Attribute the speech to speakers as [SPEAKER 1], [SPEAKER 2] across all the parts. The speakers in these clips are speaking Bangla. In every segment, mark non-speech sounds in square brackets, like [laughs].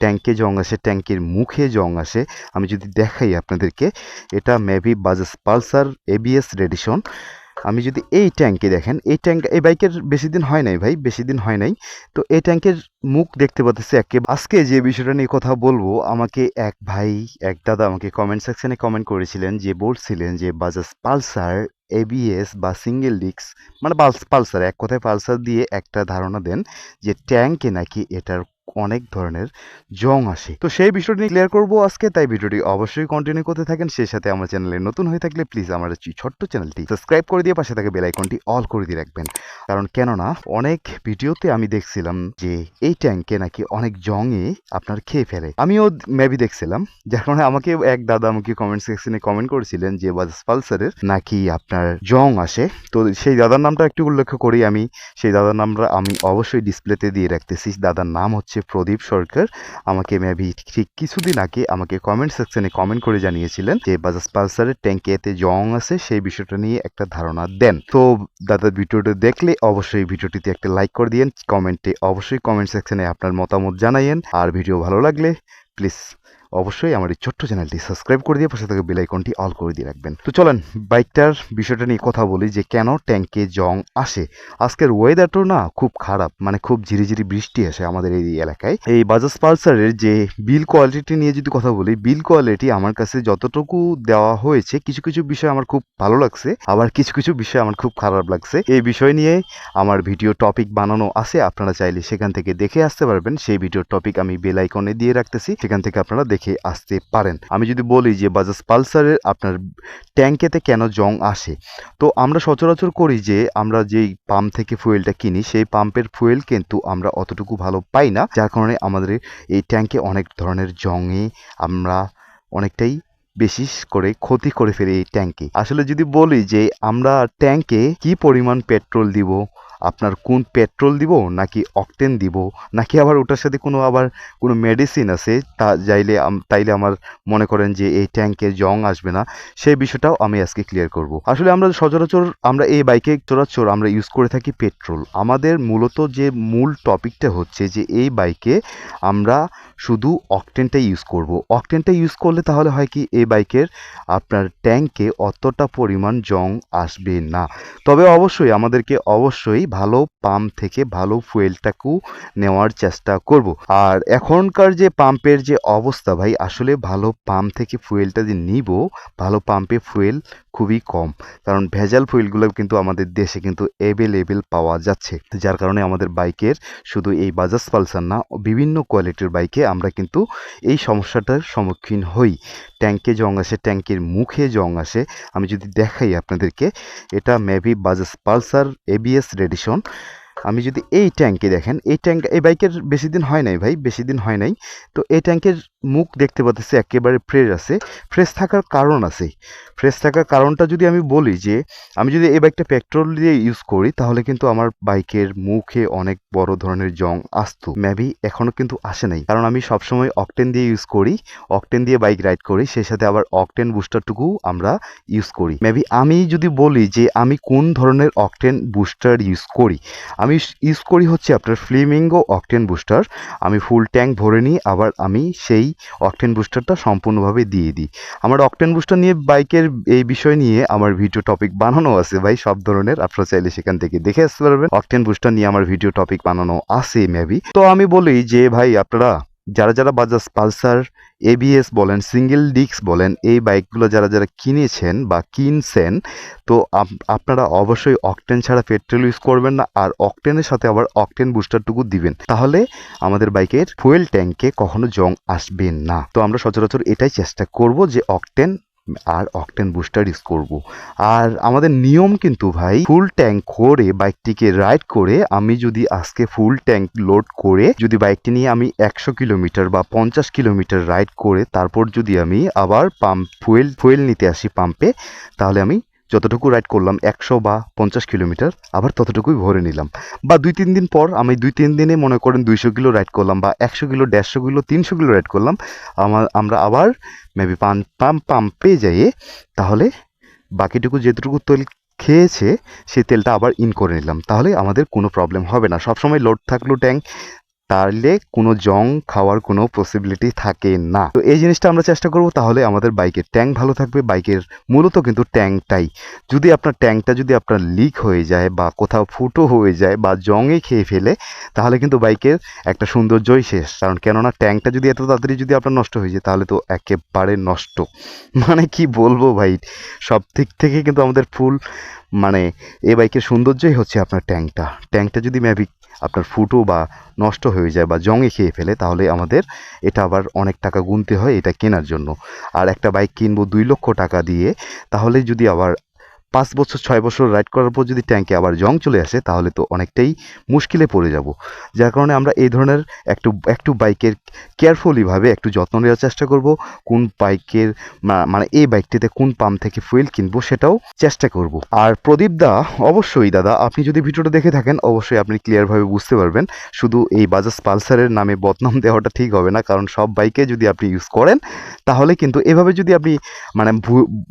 [SPEAKER 1] ট্যাঙ্কে জং আসে ট্যাঙ্কের মুখে জং আসে আমি যদি দেখাই আপনাদেরকে, এটা maybe Bajaj Pulsar ABS Radisson আমি যদি এই ট্যাঙ্কে দেখেন, এই ট্যাঙ্ক এই বাইকের বেশি দিন হয় নাই ভাই, বেশি দিন হয় নাই। তো এই ট্যাঙ্কের মুখ দেখতে পাচ্ছি একে আজকে যে বিষয়টা নিয়ে কথা বলব, আমাকে এক ভাই, এক দাদা আমাকে কমেন্ট সেকশনে কমেন্ট করেছিলেন যে, বলছিলেন যে বাজাজ পালসার এবিএস বা সিঙ্গেল ডিক্স মানে পালসার এক কথায় পালসার দিয়ে একটা ধারণা দেন যে ট্যাঙ্কে নাকি এটার অনেক ধরনের জং আসে। তো সেই বিষয়টি নিয়ে ক্লিয়ার করব আজকে, তাই ভিডিওটি অবশ্যই কন্টিনিউ করতে থাকেন। সেই সাথে আমার চ্যানেলে নতুন হয়ে থাকলে প্লিজ আমার ছোট্ট চ্যানেলটি সাবস্ক্রাইব করে দিয়ে পাশে থাকে বেল আইকনটি অল করে দিয়ে রাখবেন। কারণ কেননা, অনেক ভিডিওতে আমি দেখছিলাম যে এই ট্যাঙ্কে নাকি অনেক জংয়ে আপনার খেয়ে ফেলে। আমিও মেবি দেখছিলাম, যার কারণে আমাকে এক দাদা আমাকে কমেন্ট সেকশনে কমেন্ট করেছিলেন যে বাজাজ পালসারের নাকি আপনার জং আসে? তো সেই দাদার নামটা একটু উল্লেখ করি আমি। সেই দাদার নামটা আমি অবশ্যই ডিসপ্লেতে দিয়ে রাখতেছি। দাদার নাম হচ্ছে প্রদীপ সরকার, আমাকে মেবি ঠিক কিছুদিন আগে আমাকে কমেন্ট সেকশনে কমেন্ট করে জানিয়েছিলেন যে বাজাজ পালসারের ট্যাঙ্কে এতে জং আছে, সেই বিষয়টা নিয়ে একটা ধারণা দেন। তো দাদার ভিডিওটা দেখলে অবশ্যই ভিডিওটিতে একটা লাইক করে দিয়েন কমেন্টে অবশ্যই কমেন্ট সেকশনে আপনার মতামত জানাইয়েন। আর ভিডিও ভালো লাগলে প্লিজ অবশ্যই আমার এই ছোট্ট চ্যানেলটি সাবস্ক্রাইব করে দিয়ে পাশে থেকে বেল আইকনটি অল করে দিয়ে রাখবেন। তো চলেন, বাইকটার বিষয়টা নিয়ে কথা বলি যে কেন ট্যাঙ্কে জং আসে? আজকের ওয়েদারটাও না খুব খারাপ মানে খুব ঝিরিঝিরি বৃষ্টি আসে আমাদের এই এলাকায়। এই বাজাজ পালসারের যে বিল কোয়ালিটি নিয়ে যদি কথা বলি বিল কোয়ালিটি আমার কাছে যতটুকু দেওয়া হয়েছে, কিছু কিছু বিষয় আমার খুব ভালো লাগছে, আবার কিছু কিছু বিষয় আমার খুব খারাপ লাগছে। এই বিষয় নিয়ে আমার ভিডিও টপিক বানানো আছে, আপনারা চাইলে সেখান থেকে দেখে আসতে পারবেন। সেই ভিডিও টপিক আমি বেল আইকনে দিয়ে রাখতেছি, সেখান থেকে আপনারা দেখে আসতে পারেন। আমি যদি বলি যে বাজাজ পালসারের আপনার ট্যাঙ্কেতে কেন জং আসে? তো আমরা সচরাচর করি যে আমরা যেই পাম্প থেকে ফুয়েলটা কিনি, সেই পাম্পের ফুয়েল কিন্তু আমরা অতটুকু ভালো পাই না। যার কারণে আমাদের এই ট্যাঙ্কে অনেক ধরনের জংয়ে আমরা অনেকটাই বেশি করে ক্ষতি করে ফেলি এই ট্যাঙ্কে। আসলে যদি বলি যে আমরা ট্যাঙ্কে কি পরিমাণ পেট্রোল দিব আপনার কোন পেট্রোল দিব নাকি অকটেন দিব? নাকি আবার ওটার সাথে কোনো আবার কোনো মেডিসিন আছে? তা যাইলে তাইলে আমার মনে করেন যে এই ট্যাঙ্কের জং আসবে না। সেই বিষয়টাও আমি আজকে ক্লিয়ার করব। আসলে আমরা সচরাচর আমরা এই বাইকে চরাচর আমরা ইউজ করে থাকি পেট্রোল আমাদের মূলত যে মূল টপিকটা হচ্ছে যে এই বাইকে আমরা শুধু অকটেনটাই ইউজ করব। অকটেনটা ইউজ করলে তাহলে হয় কি, এই বাইকের আপনার ট্যাঙ্কে অতটা পরিমাণ জং আসবে না। তবে অবশ্যই আমাদেরকে অবশ্যই ভালো পাম্প থেকে ভালো ফুয়েলটাকেও নেওয়ার চেষ্টা করব। আর এখনকার যে পাম্পের যে অবস্থা ভাই, আসলে ভালো পাম্প থেকে ফুয়েলটা যে নিব, ভালো পাম্পে ফুয়েল খুবই কম। কারণ ভেজাল ফুয়েলগুলো কিন্তু আমাদের দেশে কিন্তু অ্যাভেলেবেল পাওয়া যাচ্ছে। যার কারণে আমাদের বাইকের শুধু এই বাজাজ পালসার না, বিভিন্ন কোয়ালিটির বাইকে আমরা কিন্তু এই সমস্যাটার সম্মুখীন হই। ট্যাঙ্কে জং আসে ট্যাঙ্কের মুখে জং আসে আমি যদি দেখাই আপনাদেরকে, এটা maybe Bajaj Pulsar ABS Radisson আমি যদি এই ট্যাঙ্কে দেখেন, এই ট্যাঙ্ক এই বাইকের বেশি দিন হয় নাই ভাই, বেশি দিন হয় নাই। তো এই ট্যাঙ্কের মুখ দেখতে পাচ্ছি একেবারে ফ্রেশ আছে। ফ্রেশ থাকার কারণ আছে। ফ্রেশ থাকার কারণটা যদি আমি বলি যে, আমি যদি এই বাইকটা পেট্রোল দিয়ে ইউজ করি, তাহলে কিন্তু আমার বাইকের মুখে অনেক বড় ধরনের জং আসতো। মেবি এখনও কিন্তু আসে নাই। কারণ আমি সবসময় অকটেন দিয়ে ইউজ করি অকটেন দিয়ে বাইক রাইড করি, সেই সাথে আবার অকটেন বুস্টারটুকু আমরা ইউজ করি। মেবি আমি যদি বলি যে, আমি কোন ধরনের অকটেন বুস্টার ইউজ করি? আমি ইউজ করি হচ্ছে আপনার ফ্লিমিঙ্গো অকটেন বুস্টার আমি ফুল ট্যাঙ্ক ভরে নিই, আবার আমি সেই অকটেন বুস্টারটা সম্পূর্ণভাবে দিয়ে দিই। আমার অকটেন বুস্টার নিয়ে বাইকের এই বিষয় নিয়ে আমার ভিডিও টপিক বানানো আছে ভাই, সব ধরনের। আপনারা চাইলে সেখান থেকে দেখে আসতে পারবেন। অকটেন বুস্টার নিয়ে আমার ভিডিও টপিক বানানো আছে মেবি তো আমি বলি যে, ভাই, আপনারা যারা যারা বাজাজ পালসার এবিএস বলেন, সিঙ্গেল ডিক্স বলেন, এই বাইকগুলো যারা যারা কিনেছেন বা কিনছেন, তো আপনারা অবশ্যই অকটেন ছাড়া পেট্রোল ইউজ করবেন না আর অকটেনের সাথে আবার অকটেন বুস্টারটুকু দিবেন। তাহলে আমাদের বাইকের ফুয়েল ট্যাঙ্কে কখনো জং আসবে না। তো আমরা সচরাচর এটাই চেষ্টা করব যে অকটেন আর অকটেন বুস্টার ইউজ করব। আর আমাদের নিয়ম কিন্তু ভাই ফুল ট্যাঙ্ক করে বাইকটিকে রাইড করে আমি যদি আজকে ফুল ট্যাঙ্ক লোড করে যদি বাইকটি নিয়ে আমি একশো কিলোমিটার বা পঞ্চাশ কিলোমিটার রাইড করে, তারপর যদি আমি আবার পাম্প ফুয়েল ফুয়েল নিতে আসি পাম্পে তাহলে আমি যতটুকু রাইড করলাম, একশো বা পঞ্চাশ কিলোমিটার, আবার ততটুকুই ভরে নিলাম। বা দুই তিন দিন পর আমি দুই তিন দিনে মনে করেন দুইশো কিলো রাইড করলাম বা একশো কিলো, দেড়শো কিলো, তিনশো কিলো রাইড করলাম আমার আমরা আবার মেবি পাম্প পাম্প পাম্পে যাইয়ে তাহলে বাকিটুকু যেটুকু তেল খেয়েছে সেই তেলটা আবার ইন করে নিলাম। তাহলে আমাদের কোনো প্রবলেম হবে না। সবসময় লোড থাকল ট্যাঙ্ক তাহলে কোনো জং খাওয়ার কোনো পসিবিলিটি থাকে না। তো এই জিনিসটা আমরা চেষ্টা করব, তাহলে আমাদের বাইকের ট্যাঙ্ক ভালো থাকবে। বাইকের মূলত কিন্তু ট্যাঙ্কটাই। যদি আপনার ট্যাঙ্কটা যদি আপনার লিক হয়ে যায় বা কোথাও ফুটো হয়ে যায় বা জঙে খেয়ে ফেলে, তাহলে কিন্তু বাইকের একটা সৌন্দর্যই শেষ। কারণ কেননা ট্যাঙ্কটা যদি এত তাড়াতাড়ি যদি আপনার নষ্ট হয়ে যায়, তাহলে তো একেবারে নষ্ট। [laughs] মানে কি বলব ভাই? সব দিক থেকে কিন্তু আমাদের ফুল মানে এ বাইকের সৌন্দর্যই হচ্ছে আপনার ট্যাঙ্কটা। ট্যাঙ্কটা যদি ম্যাভিক আপনার ফুটো বা নষ্ট হয়ে যায় বা জঙে খেয়ে ফেলে, তাহলে আমাদের এটা আবার অনেক টাকা গুনতে হয় এটা কেনার জন্য। আর একটা বাইক কিনবো দুই লক্ষ টাকা দিয়ে, তাহলে যদি আবার পাঁচ বছর, ছয় বছর রাইড করার পর যদি ট্যাঙ্কে আবার জং চলে আসে, তাহলে তো অনেকটাই মুশকিলে পড়ে যাব। যার কারণে আমরা এই ধরনের একটু একটু বাইকের কেয়ারফুলিভাবে একটু যত্ন নেওয়ার চেষ্টা করব। কোন বাইকের মানে এই বাইকটিতে কোন পাম্প থেকে ফুয়েল কিনবো সেটাও চেষ্টা করব। আর প্রদীপ দা, অবশ্যই দাদা, আপনি যদি ভিডিওটা দেখে থাকেন, অবশ্যই আপনি ক্লিয়ারভাবে বুঝতে পারবেন। শুধু এই বাজাজ পালসারের নামে বদনাম [laughs] দেওয়াটা ঠিক হবে না, কারণ সব বাইকে যদি আপনি ইউজ করেন, তাহলে কিন্তু এভাবে যদি আপনি মানে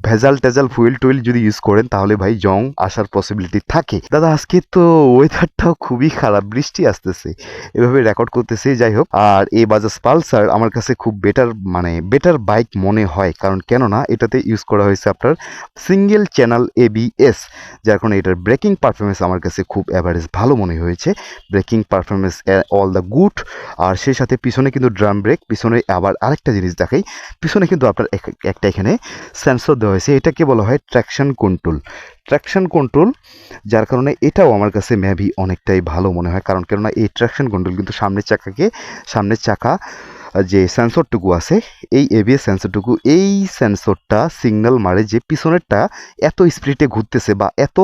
[SPEAKER 1] ভেজাল টেজাল ফুয়েল টুয়েল যদি ইউজ করেন তাহলে ভাই জং আসার পসিবিলিটি থাকে। দাদা, আজকে তো ওয়েদারটাও খুবই খারাপ, বৃষ্টি আসতেছে। এভাবে রেকর্ড করতেছে, যাই হোক। আর এই বাজাজ পালসার আমার কাছে খুব বেটার মানে বেটার বাইক মনে হয়। কারণ কেননা, এটাতে ইউজ করা হয়েছে আপনার সিঙ্গেল চ্যানেল এবিএস যার কারণে এটার ব্রেকিং পারফরমেন্স আমার কাছে খুব অ্যাভারেজ ভালো মনে হয়েছে। Braking performance all the good আর সেই সাথে পিছনে কিন্তু ড্রাম ব্রেক পিছনে আবার আরেকটা জিনিস দেখাই। পিছনে কিন্তু আপনার এক- একটা এখানে সেন্সর দেওয়া হয়েছে। এটাকে বলা হয় ট্র্যাকশন কন্ট্রোল ট্র্যাকশন কন্ট্রোল যার কারণে এটাও আমার কাছে ম্যাভি অনেকটাই ভালো মনে হয়। কারণ কেননা এই ট্র্যাকশন কন্ট্রোল কিন্তু সামনের চাকাকে, সামনের চাকা যে সেন্সরটুকু আছে, এই এবিএস সেন্সরটুকু এই সেন্সরটা সিগন্যাল মারে যে পিছনেরটা এত স্পিডে ঘুরতেছে বা এত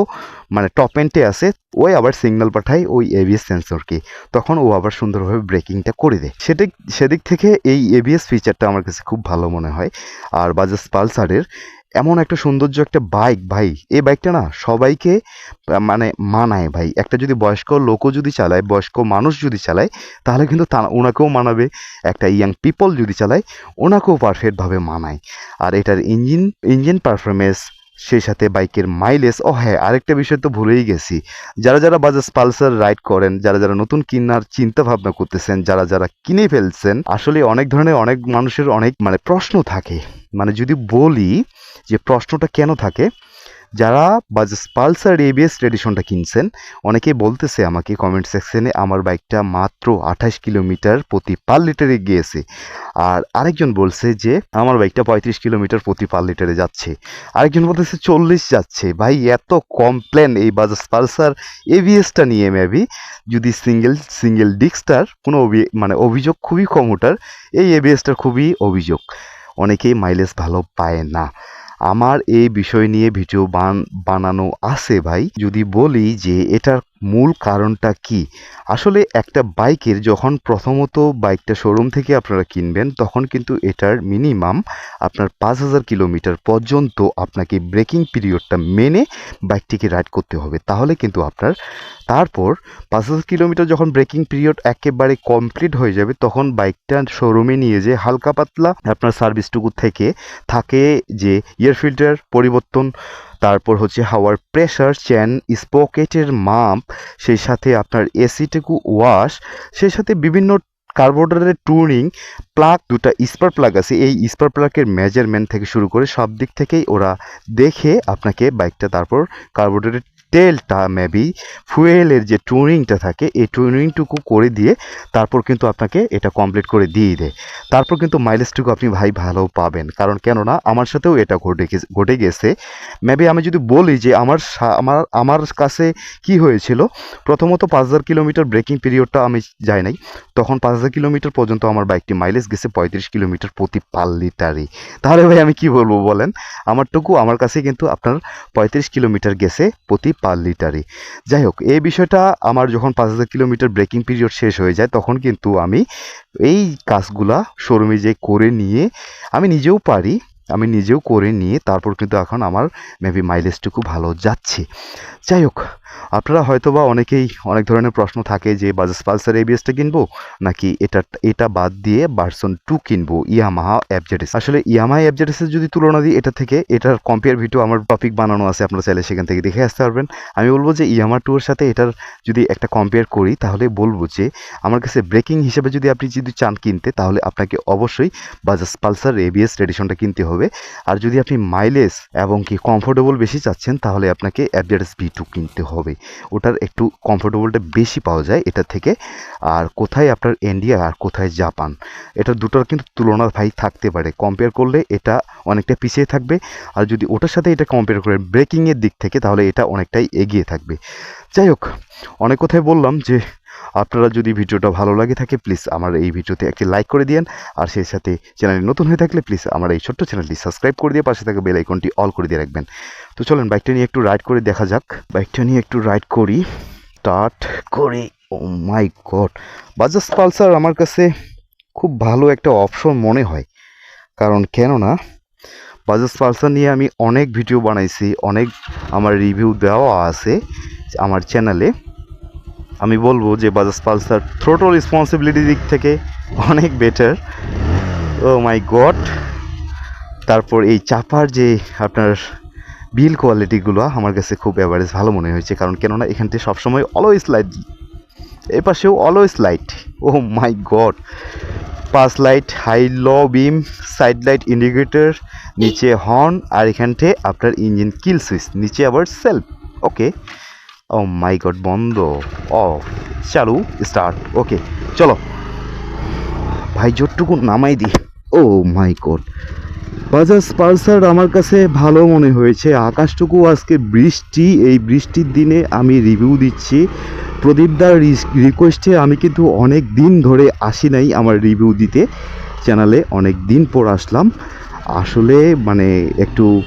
[SPEAKER 1] মানে টপ এন্ডে আছে ওই আবার সিগন্যাল পাঠায় ওই এবিএস সেন্সরকে তখন ও আবার সুন্দরভাবে ব্রেকিংটা করে দেয়। সেদিক সেদিক থেকে এই এবিএস ফিচারটা আমার কাছে খুব ভালো মনে হয়। আর বাজাজ পালসারের এমন একটা সৌন্দর্য একটা বাইক ভাই। এই বাইকটা না সবাইকে মানে মানায় ভাই। একটা যদি বয়স্ক লোকও যদি চালায়, বয়স্ক মানুষ যদি চালায়, তাহলে কিন্তু তা, ওনাকেও মানাবে। একটা ইয়াং পিপল যদি চালায়, ওনাকেও পারফেক্টভাবে মানায়। আর এটার ইঞ্জিন ইঞ্জিন পারফরমেন্স সেই সাথে বাইকের মাইলেজ ও হ্যাঁ আরেকটা বিষয় তো ভুলেই গেছি। যারা যারা বাজাজ পালসার রাইড করেন, যারা যারা নতুন কেনার চিন্তা ভাবনা করতেছেন, যারা যারা কিনে ফেলছেন, আসলে অনেক ধরনের অনেক মানুষের অনেক মানে প্রশ্ন থাকে। মানে যদি বলি যে প্রশ্নটা কেন থাকে, যারা বাজাজ পালসার এবিএস এডিশনটা কিনছেন, অনেকেই বলতেছে আমাকে কমেন্ট সেকশনে আমার বাইকটা মাত্র আঠাশ কিলোমিটার প্রতি পার লিটারে গিয়েছে। আর আরেকজন বলছে যে, আমার বাইকটা পঁয়ত্রিশ কিলোমিটার প্রতি পার লিটারে যাচ্ছে। আরেকজন বলতেছে, চল্লিশ যাচ্ছে। ভাই, এত কমপ্লেন এই বাজাজ পালসার এবিএসটা নিয়ে মেবি যদি সিঙ্গেল সিঙ্গেল ডিস্কটার কোনো মানে অভিযোগ খুবই কম ওটার, এই এবিএসটার খুবই অভিযোগ। অনেকেই মাইলেজ ভালো পায় না। আমার এই বিষয় নিয়ে ভিডিও বান বানানো আছে ভাই। যদি বলি যে এটার মূল কারণটা কি? আসলে একটা বাইকের যখন প্রথমত বাইকটা শোরুম থেকে আপনারা কিনবেন, তখন কিন্তু এটার মিনিমাম আপনার পাঁচ হাজার কিলোমিটার পর্যন্ত আপনাকে ব্রেকিং পিরিয়ডটা মেনে বাইকটিকে রাইড করতে হবে। তাহলে কিন্তু আপনার, তারপর পাঁচ হাজার কিলোমিটার যখন ব্রেকিং পিরিয়ড একেবারে কমপ্লিট হয়ে যাবে, তখন বাইকটা শোরুমে নিয়ে যে হালকা পাতলা আপনার সার্ভিসটুকু থেকে থাকে যে এয়ার ফিল্টার পরিবর্তন তারপর হচ্ছে হাওয়ার প্রেশার চ্যান স্পকেটের মাপ, সেই সাথে আপনার এসিটুকু ওয়াশ, সেই সাথে বিভিন্ন কার্বোডারের টুরিং, প্লাগ, দুটা স্পার প্লাগ আছে। এই স্পার প্লাগের মেজারমেন্ট থেকে শুরু করে সব দিক থেকেই ওরা দেখে আপনাকে বাইকটা তারপর কার্বোরেটরের তেলটা মেবি ফুয়েলের যে টুনিংটা থাকে, এই টুনিংটুকু করে দিয়ে তারপর কিন্তু আপনাকে এটা কমপ্লিট করে দিয়ে দেয়। তারপর কিন্তু মাইলেজটুকু আপনি ভাই ভালো পাবেন। কারণ কেননা আমার সাথেও এটা ঘটে ঘটে গেছে। মেবি আমি যদি বলি যে আমার আমার আমার কাছে কি হয়েছিল, প্রথমত পাঁচ হাজার কিলোমিটার ব্রেকিং পিরিয়ডটা আমি যাই নাই। তখন পাঁচ হাজার কিলোমিটার পর্যন্ত আমার বাইকটি মাইলেজ গেছে পঁয়ত্রিশ কিলোমিটার প্রতি পার লিটারে তাহলে ভাই আমি কি বলব বলেন? আমারটুকু, আমার কাছে কিন্তু আপনার পঁয়ত্রিশ কিলোমিটার গেছে প্রতি পার লিটারই। যাই হোক, এই বিষয়টা আমার যখন পাঁচ হাজার কিলোমিটার ব্রেকিং পিরিয়ড শেষ হয়ে যায়, তখন কিন্তু আমি এই কাজগুলা শোরুমে যে করে নিয়ে আমি নিজেও পারি আমি নিজেও করে নিয়ে তারপর কিন্তু এখন আমার মেবি মাইলেজটুকু ভালো যাচ্ছে। যাই হোক আপনারা হয়তো বা অনেকেই অনেক ধরনের প্রশ্ন থাকে যে, বাজাজ পালসার এবিএসটা কিনবো নাকি এটা এটা বাদ দিয়ে বার্সন টু কিনবো ইয়ামাহা অ্যাবজেডিস আসলে ইয়ামাহা অ্যাবজেডিসের যদি তুলনা দিই, এটা থেকে এটার কম্পেয়ার ভিডিও আমার টপিক বানানো আছে, আপনারা চাইলে সেখান থেকে দেখে আসতে পারবেন। আমি বলব যে ইয়ামা টু সাথে এটার যদি একটা কম্পেয়ার করি, তাহলে বলব যে, আমার কাছে ব্রেকিং হিসেবে যদি আপনি যদি চান কিনতে, তাহলে আপনাকে অবশ্যই বাজাজ পালসার এবিএস রেডিশনটা কিনতে হবে। আর যদি আপনি মাইলেজ এবং কি কমফোর্টেবল বেশি চাচ্ছেন, তাহলে আপনাকে অ্যাবজেডিস ভি টু কিনতে হবে। ওটার একটু কমফোর্টেবলটা বেশি পাওয়া যায় এটা থেকে। আর কোথায় আপনার ইন্ডিয়া আর কোথায় জাপান এটা দুটোর কিন্তু তুলনা ভাই থাকতে পারে। কম্পেয়ার করলে এটা অনেকটা পিছিয়ে থাকবে। আর যদি ওটার সাথে এটা কম্পেয়ার করে ব্রেকিংয়ের দিক থেকে, তাহলে এটা অনেকটাই এগিয়ে থাকবে। যাই হোক, অনেক কথাই বললাম যে আপনারা যদি ভিডিওটা ভালো লাগে থাকে প্লিজ আমার এই ভিডিওতে একটি লাইক করে দিন আর সেই সাথে চ্যানেলে নতুন হয়ে থাকলে প্লিজ আমার এই ছোট্ট চ্যানেলটি সাবস্ক্রাইব করে দিয়ে পাশে থাকা বেল আইকনটি অল করে দিয়ে রাখবেন। তো চলেন বাইকটা নিয়ে একটু রাইড করে দেখা যাক। বাইকটা নিয়ে একটু রাইড করি। স্টার্ট করি। Oh my god Bajaj Pulsar আমার কাছে খুব ভালো একটা অপশন মনে হয়। কারণ কেননা বাজাজ পালসার নিয়ে আমি অনেক ভিডিও বানাইছি, অনেক আমার রিভিউ দেওয়া আছে আমার চ্যানেলে আমি বলব যে বাজাজ পালসার থ্রোটো রেসপন্সিবিলিটি দিক থেকে অনেক বেটার ও মাই গড তারপর এই চাপার যে আপনার বিল কোয়ালিটিগুলো আমার কাছে খুব অ্যাভারেজ ভালো মনে হয়েছে। কারণ কেননা এখানতে সবসময় অলওয়েজ লাইট এ পাশেও always light oh my god pass light high low beam side light indicator নিচে হর্ন আর এখানটে আপনার ইঞ্জিন কিল সুইচ নিচে আবার self okay O my god বন্ধ। ও চালু স্টার্ট ওকে চলো। ভাই, জোরটুকু নামাই দি। Oh my god Bajaj Pulsar আমার কাছে ভালো মনে হয়েছে। আকাশটুকু আজকে বৃষ্টি। এই বৃষ্টির দিনে আমি রিভিউ দিচ্ছি। প্রদীপদার রিকোয়েস্টে আমি কিন্তু অনেক দিন ধরে আসি নাই আমার রিভিউ দিতে। চ্যানেলে অনেক দিন পর আসলাম। আসলে মানে একটু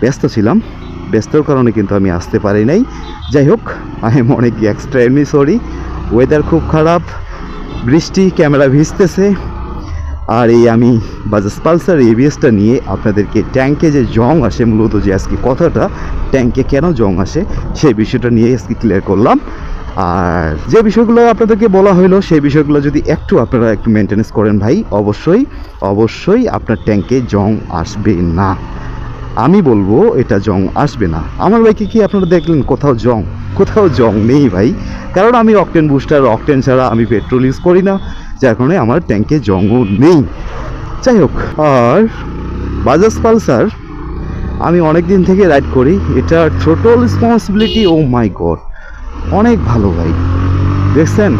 [SPEAKER 1] ব্যস্ত ছিলাম। ব্যস্তর কারণে কিন্তু আমি আসতে পারি নাই। যাই হোক আই এম অনেক এক্সট্রিমলি সরি ওয়েদার খুব খারাপ, বৃষ্টি, ক্যামেরা ভিজতেছে। আর এই আমি বাজাজ পালসার এবিএসটা নিয়ে আপনাদেরকে ট্যাঙ্কে যে জং আসে, মূলত যে আজকে কথাটা, ট্যাঙ্কে কেন জং আসে, সেই বিষয়টা নিয়ে আজকে ক্লিয়ার করলাম। আর যে বিষয়গুলো আপনাদেরকে বলা হলো সেই বিষয়গুলো যদি একটু আপনারা একটু মেনটেনেন্স করেন ভাই, অবশ্যই অবশ্যই আপনার ট্যাঙ্কে জং আসবে না। আমি বলব এটা জং আসবে না। আমার বাইকে কি আপনারা দেখলেন? কোথাও জং কোথাও জং নেই ভাই। কারণ আমি অকটেন বুস্টার, অকটেন ছাড়া আমি পেট্রোল ইউজ করি না। যার কারণে আমার ট্যাঙ্কে জংও নেই। যাই হোক, আর বাজাজ পালসার আমি অনেক দিন থেকে রাইড করি। এটা total responsibility oh my god অনেক ভালো বাইক দেখছেন?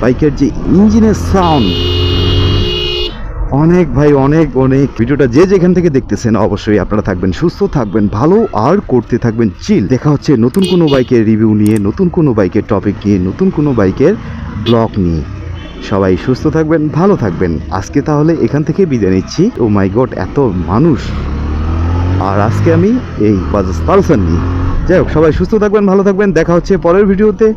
[SPEAKER 1] বাইকের যে ইঞ্জিনের সাউন্ড অনেক ভাই, অনেক অনেক ভিডিওটা যে যেখান থেকে দেখতেছেন অবশ্যই আপনারা থাকবেন সুস্থ, থাকবেন ভালো আর করতে থাকবেন চিল দেখা হচ্ছে নতুন কোনো বাইকের রিভিউ নিয়ে, নতুন কোনো বাইকের টপিক নিয়ে, নতুন কোনো বাইকের ব্লগ নিয়ে। সবাই সুস্থ থাকবেন, ভালো থাকবেন। আজকে তাহলে এখান থেকে বিদায় নিচ্ছি। ও মাই গড, এত মানুষ। আর আজকে আমি এই বাজাজ পালসার নিয়ে। যাই হোক, সবাই সুস্থ থাকবেন, ভালো থাকবেন। দেখা হচ্ছে পরের ভিডিওতে।